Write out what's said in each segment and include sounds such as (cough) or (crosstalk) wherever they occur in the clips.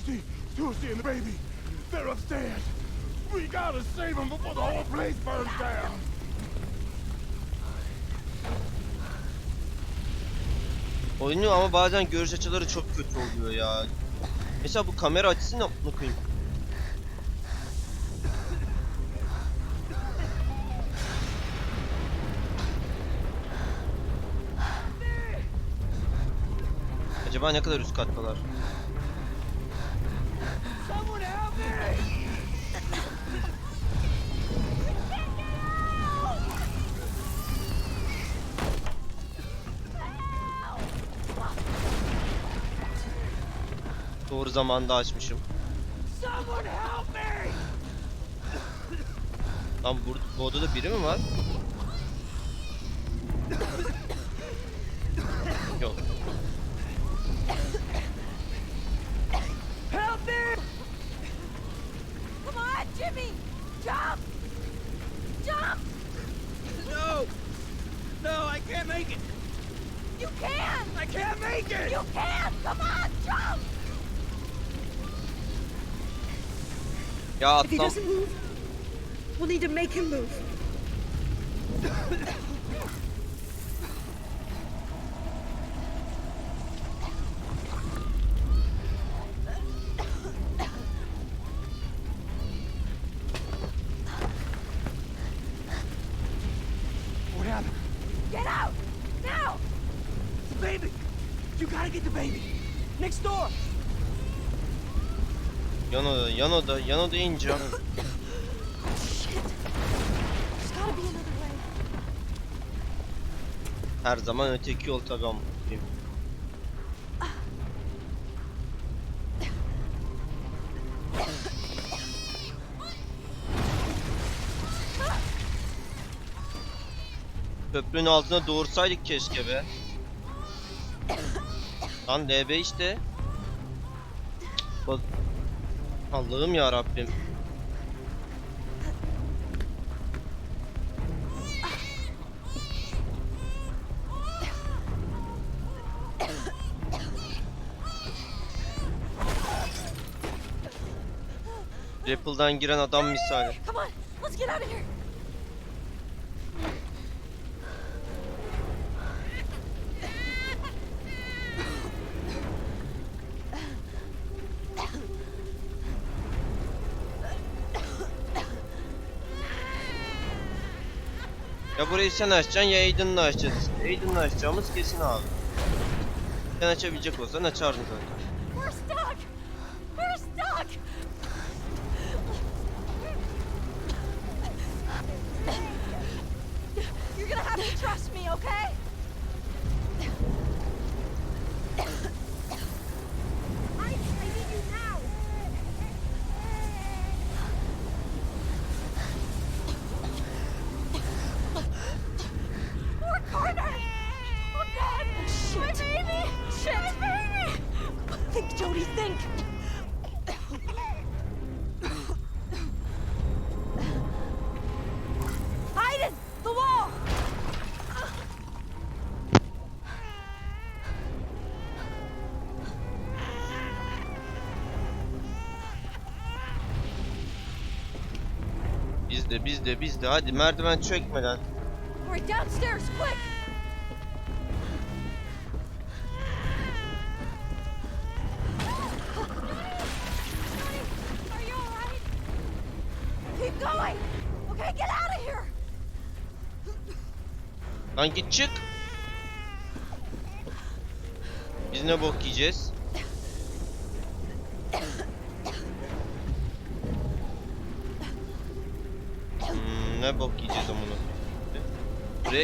Susie, Susie and the baby. They're upstairs. We gotta save them before the whole place burns down. Oyunu ama bazen görüş açıları çok kötü oluyor ya. Mesela bu kamera açısı ne koyayım? Acaba ne kadar üst kattalar? Doğru zamanda açmışım. Lan bu, bu odada biri mi var? Ya If he atlam. doesn't move, we'll need to make him move. (laughs) be another way. Her zaman öteki yol amına koyayım. Köprünün altına doğursaydık keşke be. Lan DB işte. Allah'ım ya Rabbim. Rapple'dan giren adam misali. Come on, let's get out of here. Ya burayı sen açacaksın ya Aiden'la açacağız. Aiden'la açacağımız kesin abi. Sen açabilecek olsan açardın zaten. Going! Okay, get out of here! Lan git çık. Biz ne bok yiyeceğiz?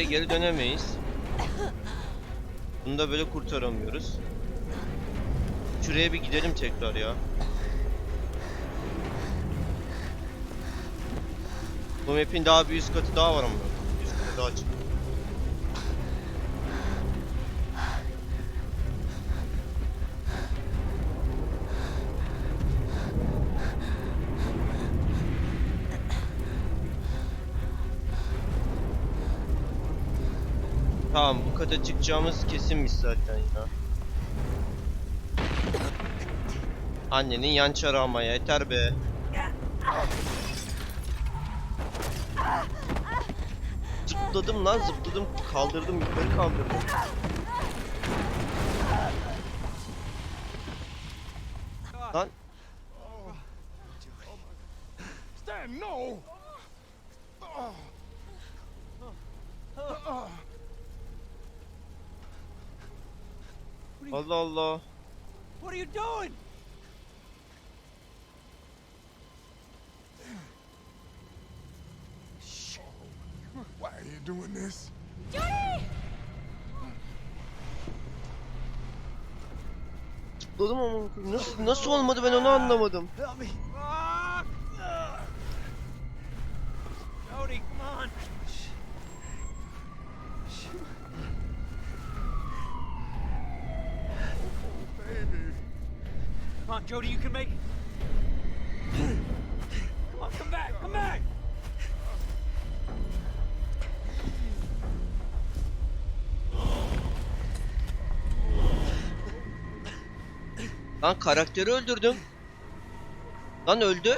Geri dönemeyiz. Bunu da böyle kurtaramıyoruz. Şuraya bir gidelim tekrar ya. Bu map'in daha bir üst katı daha var ama. Üst katı daha çık. Kata çıkacağımız kesinmiş zaten ya. Annenin yan çarı ama yeter be. Zıpladım lan zıpladım kaldırdım yukarı kaldırdım. Lan Stan, no! Oh. Uh, Allah Allah. What are you doing? why are you doing this? Jody! Zıpladım ama nasıl, nasıl olmadı ben onu anlamadım. Lan karakteri öldürdüm. Lan öldü.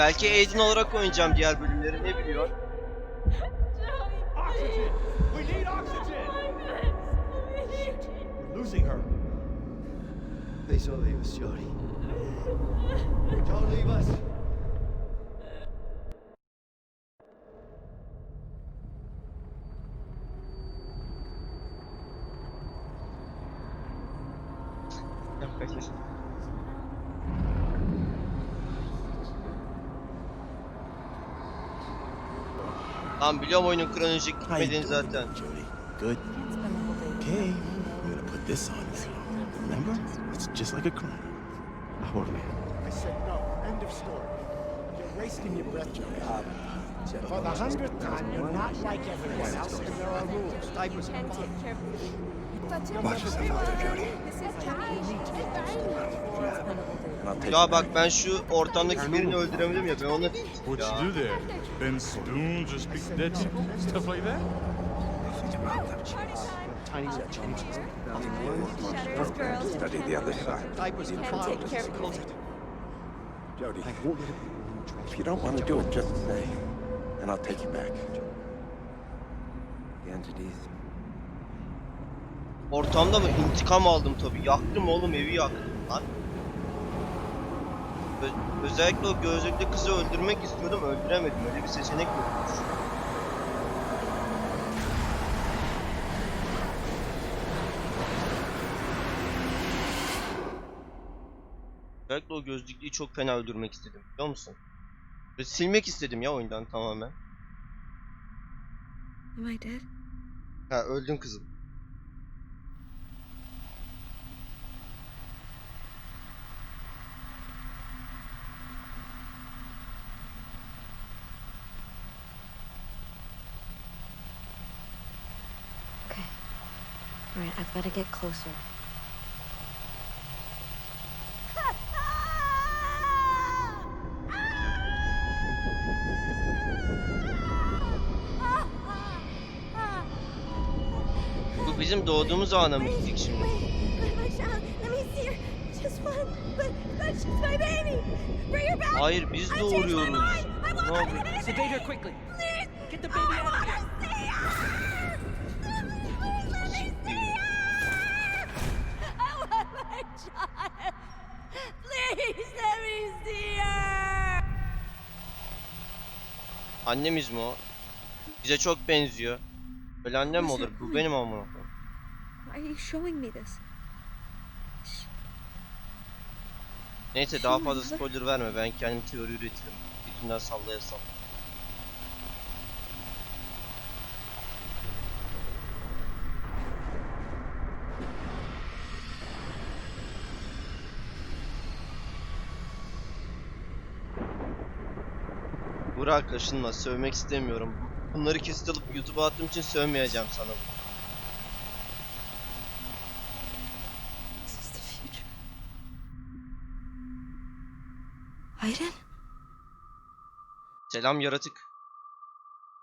Belki Aiden olarak oynayacağım diğer bölümleri ne biliyor. Oxygen. We need oxygen. We're losing her. Please don't leave us, Jody. Don't leave us. Biliyorum oyunun kronolojik How you gitmediğini zaten. Good. Okay, I'm gonna put this on you. Remember, it's just like a chrono. Now hold me. I said no. End of story. You're wasting your breath, Jody. For the hundredth time, you're not like everyone else, and there are rules. Diapers Can take care of me. Watch yourself out there, Jody. This is And I'll take Ya bak ben şu ortamdaki birini öldüremedim ya ben ona What'd ya. you do there? Bend stoons or speak dead stuff like that? Tiny set changes. Shutters, girls. Study the other side. Diapers and Can take flowers. care of me. Jody, if you don't want to do it, just say, and I'll take you back. The entities. Ortamda mı intikam aldım tabi. Yaktım oğlum evi yaktım lan. Ö- özellikle o gözlüklü kızı öldürmek istiyordum öldüremedim. Öyle bir seçenek yokmuş. Özellikle o gözlüklüyü çok fena öldürmek istedim biliyor musun? Ve silmek istedim ya oyundan tamamen. Am I dead? Ha öldün kızım. Okay. To get closer. Bu bizim doğduğumuz ana mı gittik şimdi? Wait, my child. Let me see her. Just one. But, but she's my baby. Bring her back. Hayır biz I changed my doğuruyoruz. mind. I want Ne oldu? baby. Sedate her quickly. Please. Get the baby I out of here. (laughs) Annemiz mi o? Bize çok benziyor. Böyle annem mi olur? Bu benim amına koyayım. Why are you showing me this? Shh. Neyse daha fazla spoiler verme. Ben kendim teori üretirim. Bütünden sallaya sall. Burak kaşınma sövmek istemiyorum. Bunları kesit alıp YouTube'a attığım için sövmeyeceğim sana. This is the future. Aiden? Selam yaratık.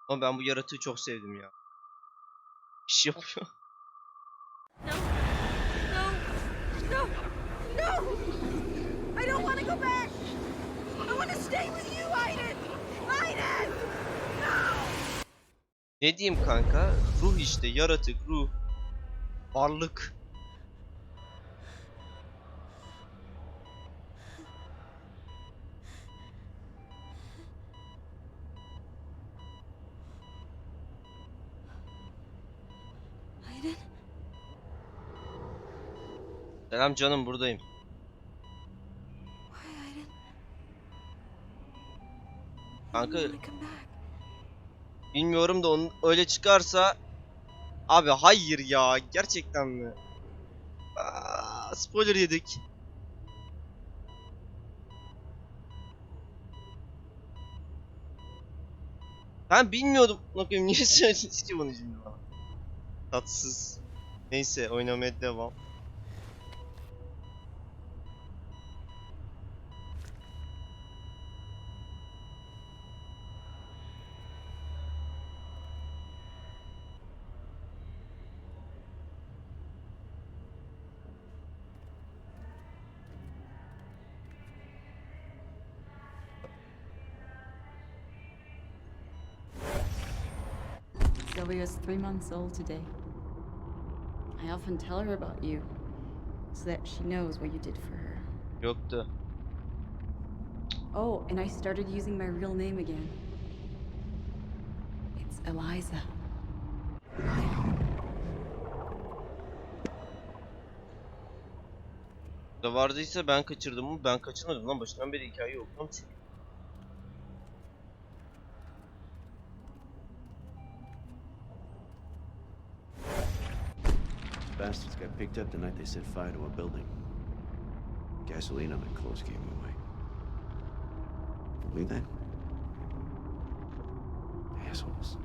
Ama ben bu yaratığı çok sevdim ya. İş yapıyor. (laughs) No, no, no! I don't want to go back! I want to stay with you, Aiden! Ne diyeyim kanka? Ruh işte, yaratık, ruh. Varlık. Selam canım buradayım. Kanka bilmiyorum da onun öyle çıkarsa Abi hayır ya gerçekten mi? Aa, spoiler yedik. Ben bilmiyordum. Bakayım niye söylediniz ki bunu şimdi bana? Tatsız. Neyse oynamaya devam. Three months old today. I often tell her about you, so that she knows what you did for her. Yoktu. Oh, and I started using my real name again. It's Eliza. Da vardıysa ben kaçırdım mı? Ben kaçırmadım lan başından beri hikaye okumam çünkü. Bastards got picked up the night they set fire to a building. Gasoline on my clothes gave me away. Believe that? Assholes.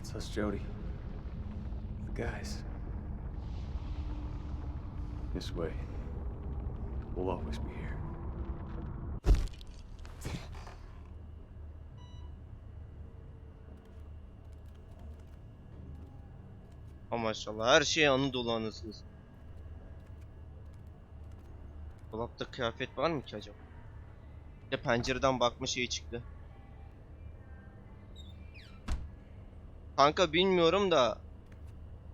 It's us, Jody. The guys. This way. We'll always be here. Maşallah her şey anı dolu anasınız. Dolapta kıyafet var mı ki acaba? Bir de pencereden bakma şeyi çıktı. Kanka bilmiyorum da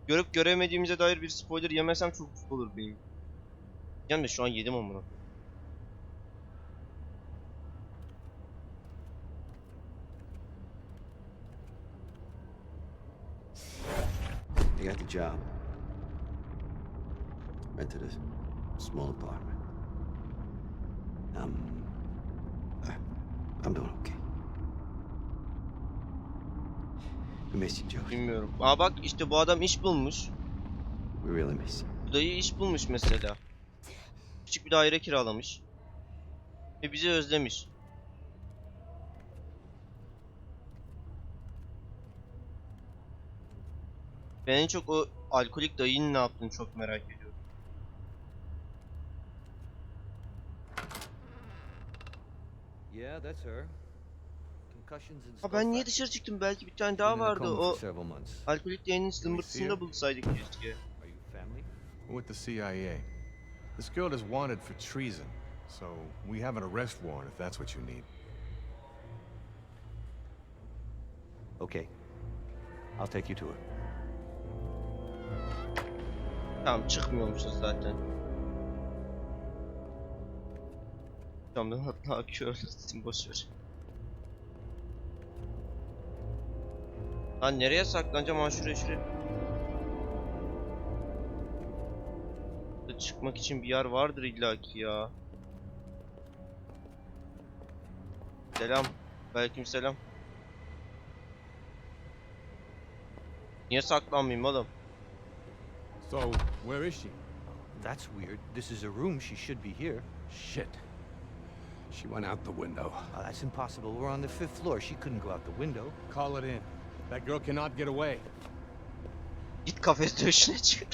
görüp göremediğimize dair bir spoiler yemesem çok olur benim. Yani şu an yedim amına. I got the job. Rented a small apartment. I'm. I, I'm doing okay. We miss you, Jody. Bilmiyorum. Aa bak işte bu adam iş bulmuş. We really miss you. Bu dayı iş bulmuş mesela. Küçük bir daire kiralamış. Ve bizi özlemiş. Ben en çok o alkolik dayının ne yaptığını çok merak ediyorum. Yeah, that's her. Concussions and Ha ben niye dışarı çıktım? Belki bir tane daha vardı. O alkolik dayının zımbırtısında bulsaydık keşke. With the CIA. This girl is wanted for treason, so we have an arrest warrant if that's what you need. Okay. I'll take you to her. Tamam çıkmıyormuşuz zaten. Camdan hatta körlesin boşver. Lan nereye saklanacağım ha şuraya şuraya. Çıkmak için bir yer vardır illaki ya. Selam. Aleyküm selam. Niye saklanmayayım oğlum? So, where is she? That's weird. This is a room. She should be here. Shit. She went out the window. Oh, that's impossible. We're on the fifth floor. She couldn't go out the window. Call it in. That girl cannot get away. Git kafes dövüşüne çık.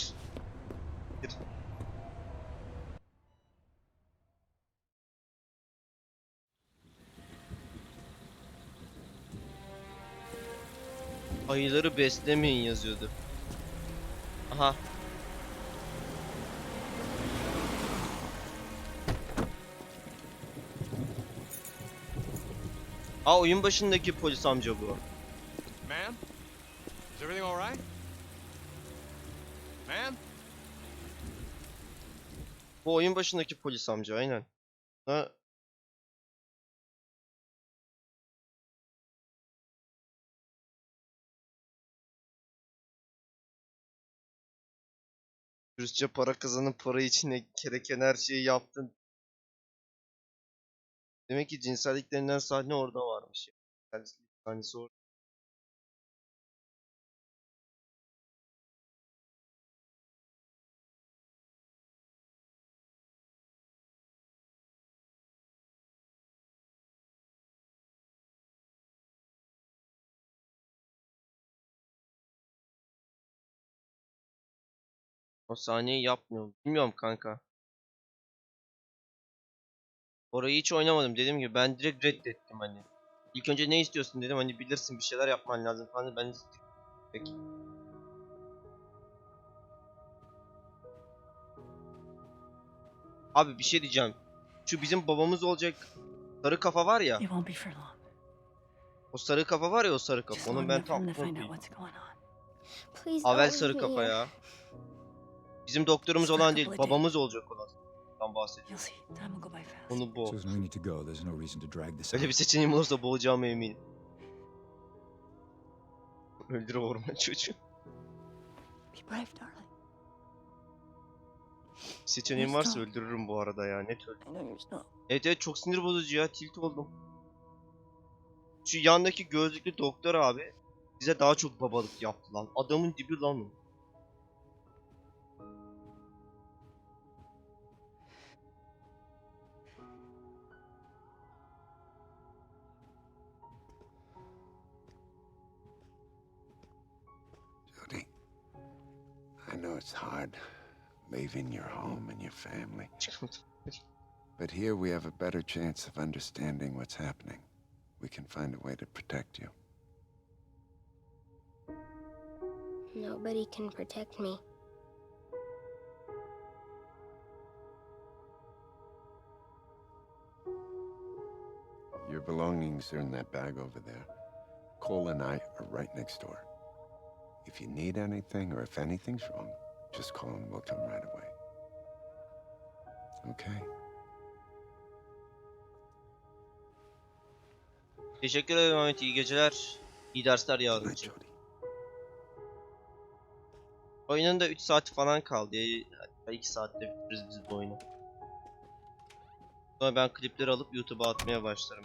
Ayıları beslemeyin yazıyordu. Aha. Aa oyun başındaki polis amca bu. Ma'am? Is everything all right? Ma'am? Bu oyun başındaki polis amca aynen. Ha. Dürüstçe para kazanıp para için gereken her şeyi yaptın. Demek ki cinselliklerinden sahne orada varmış. Cinsellik sahnesi orada. O sahneyi yapmıyorum. Bilmiyorum kanka. Orayı hiç oynamadım dediğim gibi ben direkt reddettim hani. İlk önce ne istiyorsun dedim hani bilirsin bir şeyler yapman lazım falan ben Peki. Abi bir şey diyeceğim. Şu bizim babamız olacak sarı kafa var ya. O sarı kafa var ya o sarı kafa. Onu long ben tam Avel sarı kafa ya. Bizim doktorumuz olan değil. babamız olacak olan. Tam bahsediyorum. You'll see. Time will go by fast. Onu bu. Susan, we need to go. There's no reason to drag this Öyle bir seçeneğim olursa boğacağıma eminim. Öldür orman çocuğu. Be brave, darling. Bir seçeneğim varsa öldürürüm bu arada ya. Net öldür. I know you're strong. Evet evet çok sinir bozucu ya. Tilt oldum. Şu yandaki gözlüklü doktor abi bize daha çok babalık yaptı lan. Adamın dibi lan o. know it's hard leaving your home and your family, (laughs) but here we have a better chance of understanding what's happening. We can find a way to protect you. Nobody can protect me. Your belongings are in that bag over there. Cole and I are right next door. If you need anything or if anything's wrong, just call and we'll come right away. Okay? Teşekkür ederim Ahmet. iyi geceler. İyi dersler. Jody. Oyunun da 3 saati falan kaldı. ya. Hatta 2 saatte bitiririz biz bu oyunu. Sonra ben klipleri alıp YouTube'a atmaya başlarım.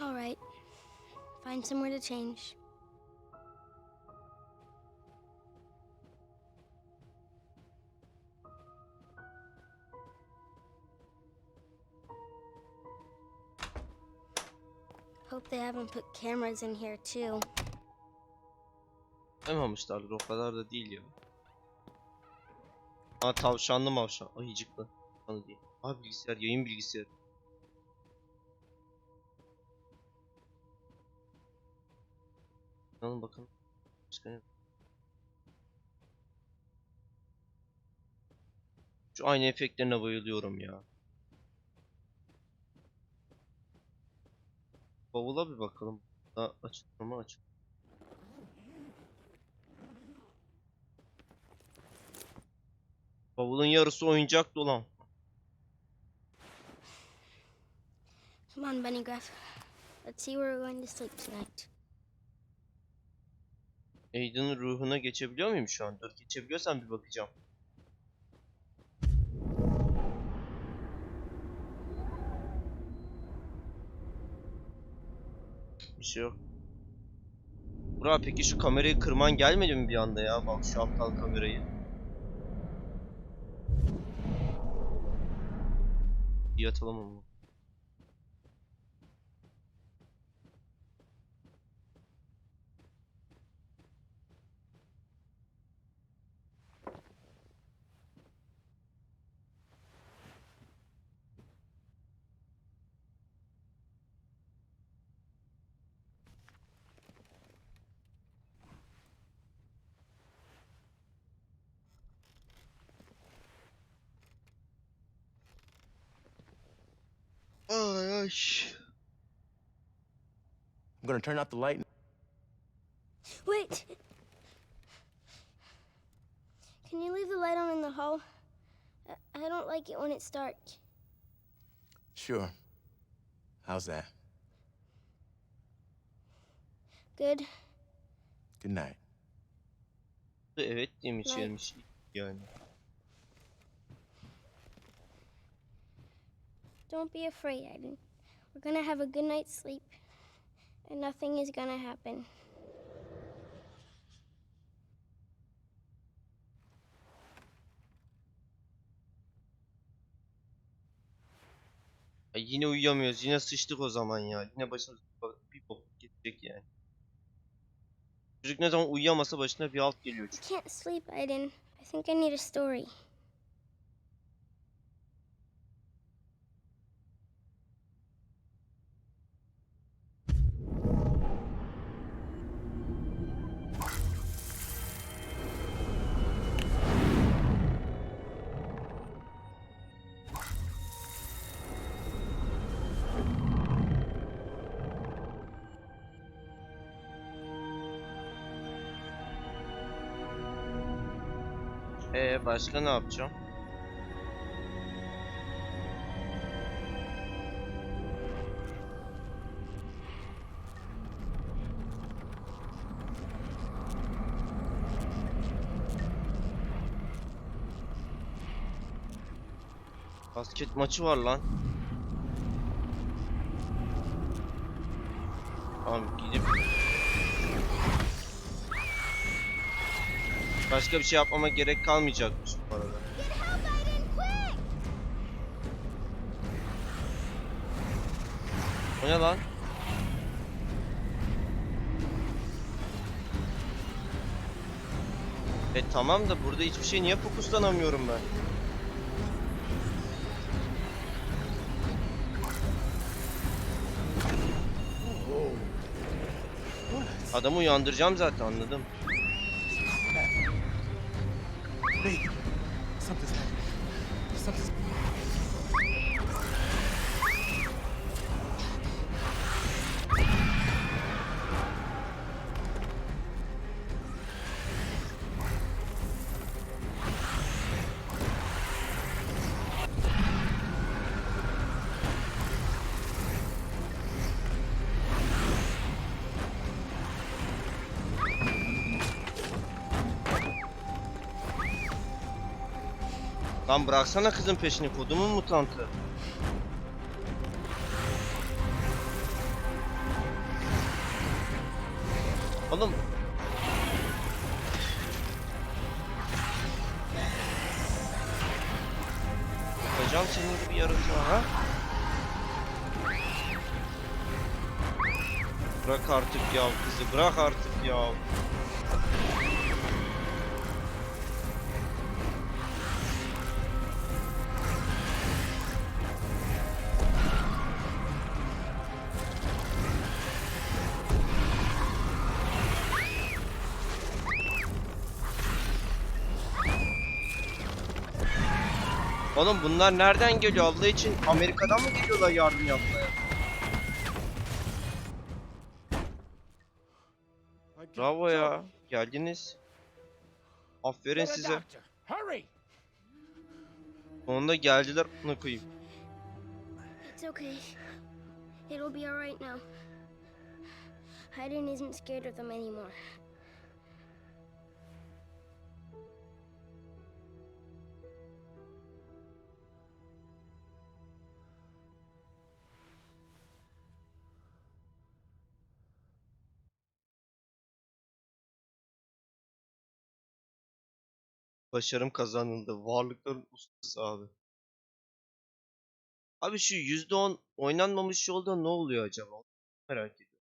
All right. Find somewhere to change. Hope they haven't put cameras in here too. Koymamışlardır o kadar da değil ya. Aa tavşanlı mavşan. Ayıcıklı. Tavşanlı değil. Abi bilgisayar yayın bilgisayarı. Bakın. Başka ne? Şu aynı efektlerine bayılıyorum ya. Bavula bir bakalım. Daha açıklama açık. Bavulun yarısı oyuncak dolan. Come on, Bunny Gruff. Let's see where we're going to sleep tonight. Aiden'ın ruhuna geçebiliyor muyum şu an? Dur geçebiliyorsam bir bakacağım. Bir şey yok. Burak peki şu kamerayı kırman gelmedi mi bir anda ya? Bak şu aptal kamerayı. İyi atalım onu. Ay ay. I'm gonna turn out the light. Wait! Can you leave the light on in the hall? I, I don't like it when it's dark. Sure. How's that? Good. Good night. Evet demiş Like- gelmiş yani. Don't be afraid, Aiden. We're gonna have a good night's sleep, and nothing is gonna happen. Ay yine uyuyamıyoruz. Yine sıçtık o zaman ya. Yine başımıza bir bok gidecek yani. Çocuk ne zaman uyuyamasa başına bir alt geliyor çünkü. I can't sleep, Aiden. I think I need a story. Ee başka ne yapacağım? Basket maçı var lan. Tamam gidip Başka bir şey yapmama gerek kalmayacakmış bu arada. O ne lan? E tamam da burada hiçbir şey niye fokuslanamıyorum ben? Adamı uyandıracağım zaten anladım. Lan bıraksana kızın peşini kodumun mutantı. Oğlum. Hocam senin gibi yaratığa ha? Bırak artık ya kızı bırak artık ya. Oğlum bunlar nereden geliyor Allah için? Amerika'dan mı geliyorlar yardım yapmaya? Bravo ya. Geldiniz. Aferin size. Sonunda geldiler bunu koyayım. It's okay. It'll be alright now. Aiden isn't scared of them anymore. Başarım kazanıldı. Varlıkların ustası abi. Abi şu %10 oynanmamış yolda ne oluyor acaba? Merak ediyorum.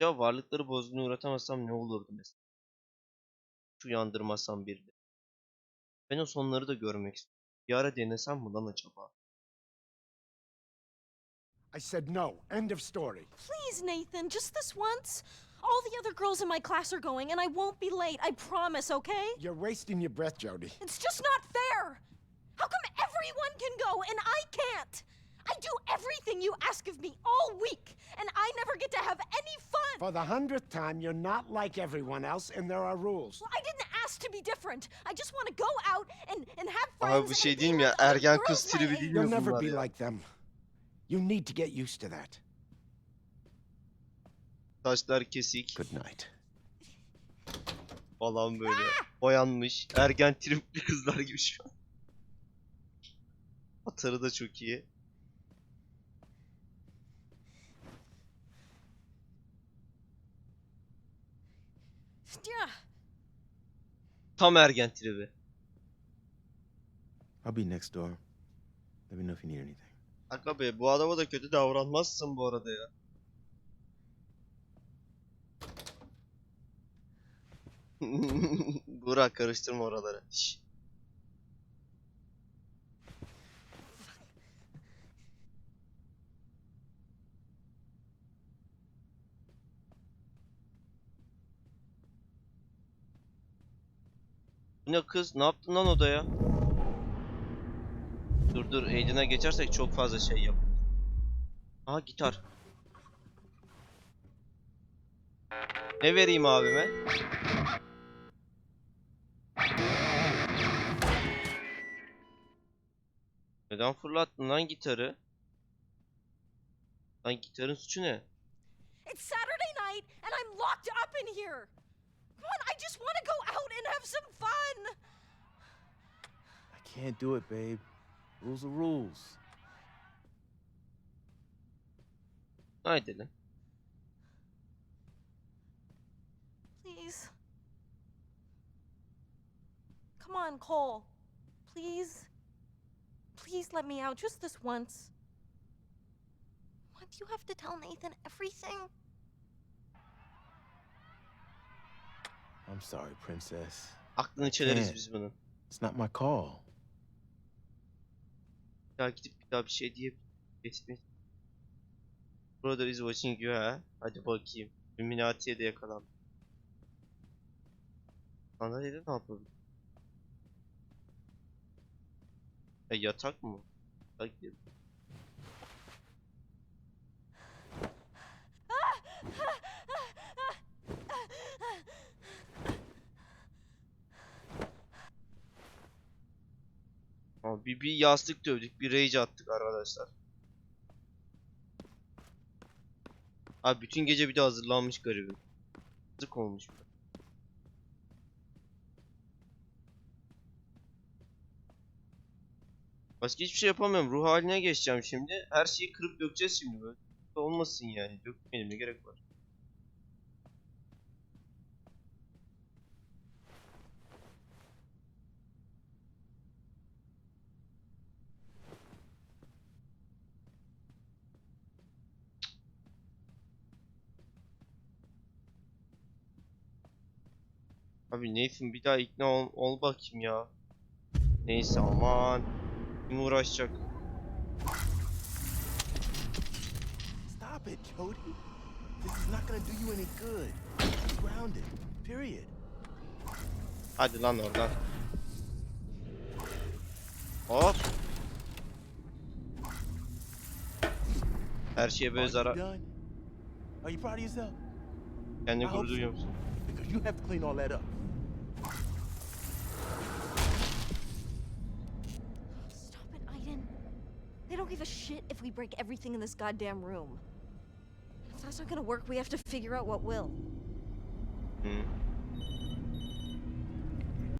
Ya varlıkları bozguna uğratamazsam ne olurdu mesela? Hiç uyandırmasam bir de. Ben o sonları da görmek istiyorum. Bir ara denesem mi lan acaba? I said no. End of story. Please, Nathan, just this once. All the other girls in my class are going, and I won't be late. I promise, okay? You're wasting your breath, Jody. It's just not fair. How come everyone can go and I can't? I do everything you ask of me all week, and I never get to have any fun. For the hundredth time, you're not like everyone else, and there are rules. Well, I didn't ask to be different. I just want to go out and, and have Abi friends. bu şey and değil be mi ya? with other Ergen girls kız my tribi age. değil You'll never be ya? like them. You need to get used to that. Saçlar kesik Good night. falan böyle. Boyanmış. Ergen tripli kızlar gibi şu an. Atarı da çok iyi. Yeah. Tam ergen tribi. I'll be next door. Let me know if you need anything. Aga be bu adama da kötü davranmazsın bu arada ya. (laughs) Burak karıştırma oraları. Şş. Ne kız? Ne yaptın lan odaya? Dur dur Aiden'a geçersek çok fazla şey yap. Aha gitar. Ne vereyim abime? Neden fırlattın lan gitarı? Lan gitarın suçu ne? It's Saturday night, and I'm locked up in here. Come on, I just want to go out and have some fun. I can't do it, babe. Rules are rules. Haydi lan. Please. Come on, Cole. Please. Please let me out just this once. Why do you have to tell Nathan everything? I'm sorry, princess. Aklını çeleriz Evet. biz bunun. It's not my call. Daha gidip bir daha bir şey diye geçmeyiz. Brother is watching you ha. Hadi bakayım. Illuminati'ye de yakalan. Sandalyede ne yapalım? E yatak mı? Yatak gidelim. Bir, bir yastık dövdük, bir rage attık arkadaşlar. Abi bütün gece bir de hazırlanmış garibim. Yazık olmuş. Başka hiçbir şey yapamıyorum. Ruh haline geçeceğim şimdi. Her şeyi kırıp dökeceğiz şimdi böyle. Olmasın yani. Dökmeyelim ne gerek var. Abi Nathan bir daha ikna ol, ol bakayım ya. Neyse aman. Kim uğraşacak? Stop it, Jody. This is not gonna do you any good. Grounded. Period. Hadi lan oradan. Hop. Her şeye böyle zarar. Are you proud of yourself? Kendi I hope gurur duyuyor musun? Because you have to clean all that up. Give a shit if we break everything in this goddamn room. If that's not gonna work, we have to figure out what will. Hı.